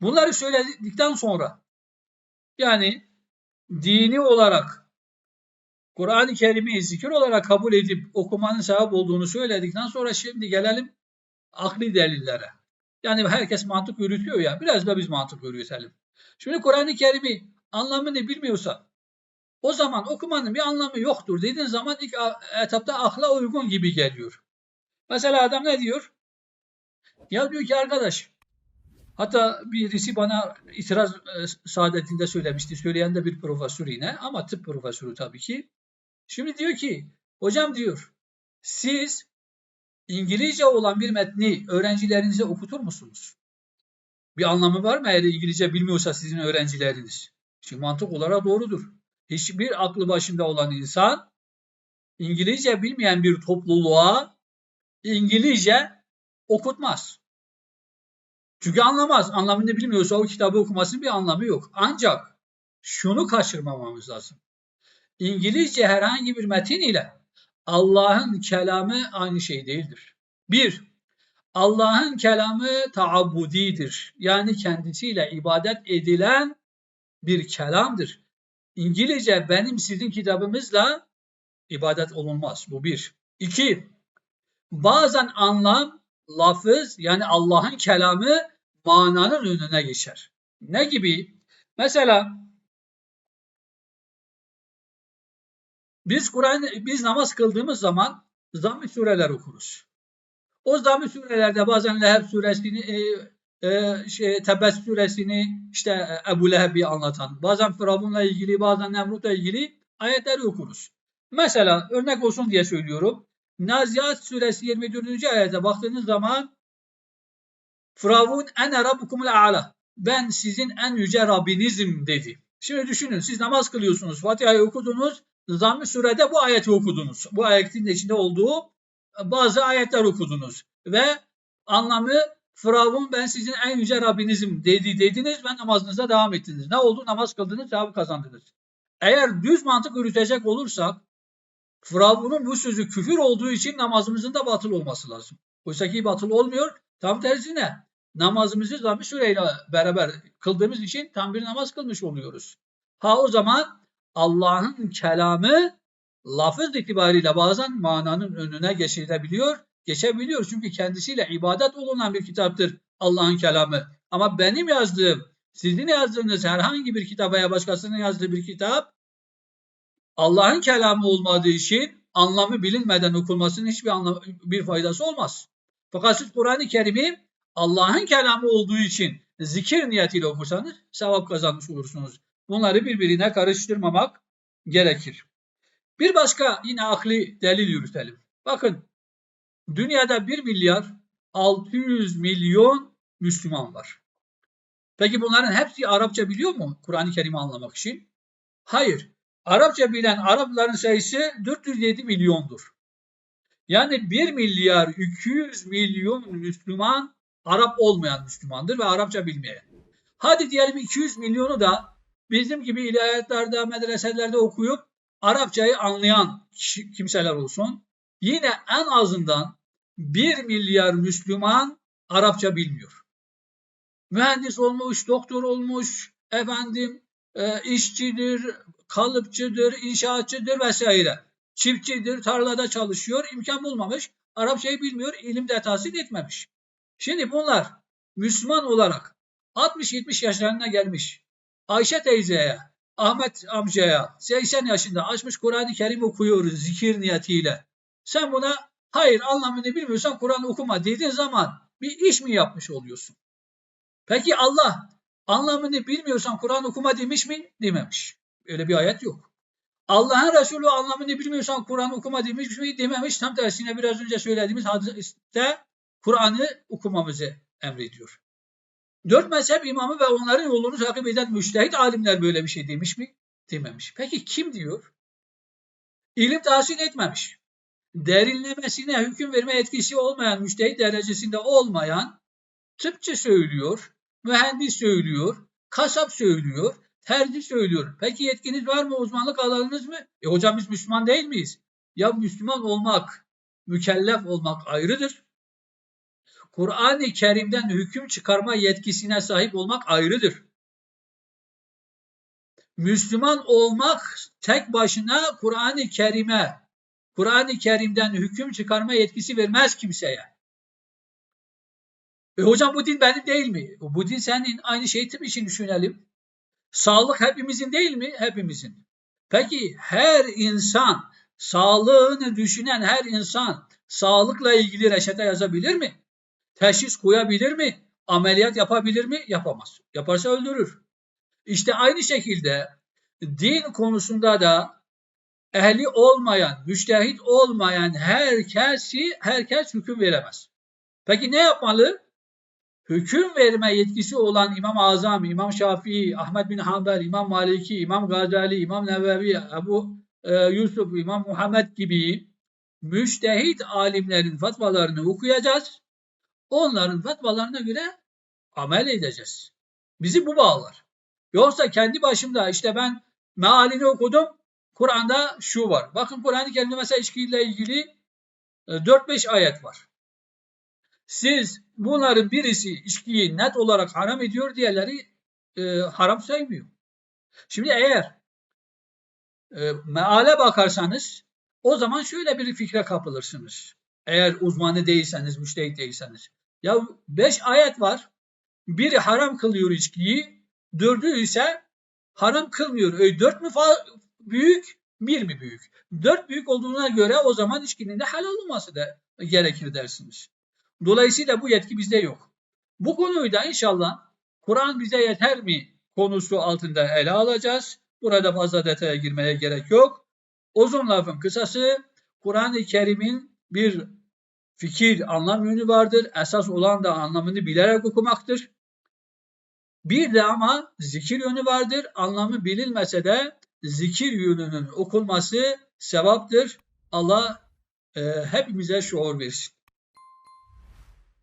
Bunları söyledikten sonra yani dini olarak Kur'an-ı Kerim'i zikir olarak kabul edip okumanın sevap olduğunu söyledikten sonra şimdi gelelim akli delillere. Yani herkes mantık yürütüyor ya biraz da biz mantık yürütelim. Şimdi Kur'an-ı Kerim'i anlamını bilmiyorsa o zaman okumanın bir anlamı yoktur dediğin zaman ilk etapta akla uygun gibi geliyor. Mesela adam ne diyor? Ya diyor ki arkadaş hatta birisi bana itiraz e, saadetinde söylemişti. Söyleyen de bir profesör yine ama tıp profesörü tabii ki. Şimdi diyor ki hocam diyor siz İngilizce olan bir metni öğrencilerinize okutur musunuz? Bir anlamı var mı eğer İngilizce bilmiyorsa sizin öğrencileriniz? Şimdi mantık olarak doğrudur. Hiçbir aklı başında olan insan İngilizce bilmeyen bir topluluğa İngilizce okutmaz. Çünkü anlamaz. Anlamını bilmiyorsa o kitabı okumasının bir anlamı yok. Ancak şunu kaçırmamamız lazım. İngilizce herhangi bir metin ile Allah'ın kelamı aynı şey değildir. Bir, Allah'ın kelamı taabbudidir. Yani kendisiyle ibadet edilen bir kelamdır. İngilizce benim sizin kitabımızla ibadet olunmaz. Bu bir. İki, bazen anlam, lafız yani Allah'ın kelamı mananın önüne geçer. Ne gibi? Mesela biz Kur'an biz namaz kıldığımız zaman zamm sureler okuruz. O zamm surelerde bazen Leheb suresini e, e, şey, Tebes suresini işte e, Ebu Leheb'i anlatan, bazen Firavun'la ilgili, bazen Nemrut'la ilgili ayetleri okuruz. Mesela örnek olsun diye söylüyorum. Naziat suresi 24. ayete baktığınız zaman Firavun ene rabbukumul a'la. Ben sizin en yüce Rabbinizim dedi. Şimdi düşünün siz namaz kılıyorsunuz. Fatiha'yı okudunuz. Zamm-ı surede bu ayeti okudunuz. Bu ayetin içinde olduğu bazı ayetler okudunuz. Ve anlamı Firavun ben sizin en yüce Rabbinizim dedi dediniz ve namazınıza devam ettiniz. Ne oldu? Namaz kıldınız, cevabı kazandınız. Eğer düz mantık yürütecek olursak Firavun'un bu sözü küfür olduğu için namazımızın da batıl olması lazım. Oysa ki batıl olmuyor. Tam tersine namazımızı zamm süreyle beraber kıldığımız için tam bir namaz kılmış oluyoruz. Ha o zaman Allah'ın kelamı lafız itibariyle bazen mananın önüne geçilebiliyor, geçebiliyor. Çünkü kendisiyle ibadet olunan bir kitaptır Allah'ın kelamı. Ama benim yazdığım, sizin yazdığınız herhangi bir kitap veya başkasının yazdığı bir kitap Allah'ın kelamı olmadığı için anlamı bilinmeden okunmasının hiçbir anlamı, bir faydası olmaz. Fakat siz Kur'an-ı Kerim'i Allah'ın kelamı olduğu için zikir niyetiyle okursanız sevap kazanmış olursunuz. Bunları birbirine karıştırmamak gerekir. Bir başka yine akli delil yürütelim. Bakın dünyada 1 milyar 600 milyon Müslüman var. Peki bunların hepsi Arapça biliyor mu Kur'an-ı Kerim'i anlamak için? Hayır. Arapça bilen Arapların sayısı 407 milyondur. Yani 1 milyar 200 milyon Müslüman Arap olmayan Müslümandır ve Arapça bilmeyen. Hadi diyelim 200 milyonu da bizim gibi ilahiyatlerde, medreselerde okuyup Arapçayı anlayan kimseler olsun. Yine en azından 1 milyar Müslüman Arapça bilmiyor. Mühendis olmuş, doktor olmuş, efendim e, işçidir, kalıpçıdır, inşaatçıdır vesaire. Çiftçidir, tarlada çalışıyor, imkan bulmamış, Arapçayı bilmiyor, ilim de tahsil etmemiş. Şimdi bunlar Müslüman olarak 60-70 yaşlarına gelmiş. Ayşe teyzeye, Ahmet amcaya 80 yaşında açmış Kur'an-ı Kerim okuyoruz zikir niyetiyle. Sen buna hayır anlamını bilmiyorsan Kur'an okuma dediğin zaman bir iş mi yapmış oluyorsun? Peki Allah anlamını bilmiyorsan Kur'an okuma demiş mi? Dememiş. Öyle bir ayet yok. Allah'ın Resulü anlamını bilmiyorsan Kur'an okuma demiş mi? Dememiş. Tam tersine biraz önce söylediğimiz hadiste Kur'an'ı okumamızı emrediyor. Dört mezhep imamı ve onların yolunu takip eden müştehit alimler böyle bir şey demiş mi? Dememiş. Peki kim diyor? İlim tahsil etmemiş. Derinlemesine hüküm verme etkisi olmayan, müştehit derecesinde olmayan tıpçı söylüyor, mühendis söylüyor, kasap söylüyor, terzi söylüyor. Peki yetkiniz var mı? Uzmanlık alanınız mı? E hocam biz Müslüman değil miyiz? Ya Müslüman olmak, mükellef olmak ayrıdır. Kur'an-ı Kerim'den hüküm çıkarma yetkisine sahip olmak ayrıdır. Müslüman olmak tek başına Kur'an-ı Kerim'e, Kur'an-ı Kerim'den hüküm çıkarma yetkisi vermez kimseye. E hocam bu din benim değil mi? Bu din senin aynı şey için düşünelim. Sağlık hepimizin değil mi? Hepimizin. Peki her insan, sağlığını düşünen her insan sağlıkla ilgili reçete yazabilir mi? Teşhis koyabilir mi? Ameliyat yapabilir mi? Yapamaz. Yaparsa öldürür. İşte aynı şekilde din konusunda da ehli olmayan, müştehit olmayan herkesi herkes hüküm veremez. Peki ne yapmalı? Hüküm verme yetkisi olan İmam Azam, İmam Şafii, Ahmet bin Hanbel, İmam Maliki, İmam Gazali, İmam Nevevi, Ebu e, Yusuf, İmam Muhammed gibi müştehit alimlerin fatvalarını okuyacağız. Onların fatvalarına göre amel edeceğiz. Bizi bu bağlar. Yoksa kendi başımda işte ben mealini okudum. Kur'an'da şu var. Bakın Kur'an-ı Kerim'de mesela içkiyle ilgili 4-5 e, ayet var. Siz bunların birisi içkiyi net olarak haram ediyor, diğerleri e, haram saymıyor. Şimdi eğer e, meale bakarsanız o zaman şöyle bir fikre kapılırsınız. Eğer uzmanı değilseniz, müştehit değilseniz. Ya beş ayet var. Biri haram kılıyor içkiyi, dördü ise haram kılmıyor. Öyle dört mü büyük, bir mi büyük? Dört büyük olduğuna göre o zaman içkinin de halal olması da gerekir dersiniz. Dolayısıyla bu yetki bizde yok. Bu konuyu da inşallah Kur'an bize yeter mi konusu altında ele alacağız. Burada fazla detaya girmeye gerek yok. Uzun lafın kısası Kur'an-ı Kerim'in bir fikir, anlam yönü vardır. Esas olan da anlamını bilerek okumaktır. Bir de ama zikir yönü vardır. Anlamı bilinmese de zikir yönünün okunması sevaptır. Allah e, hepimize şuur versin.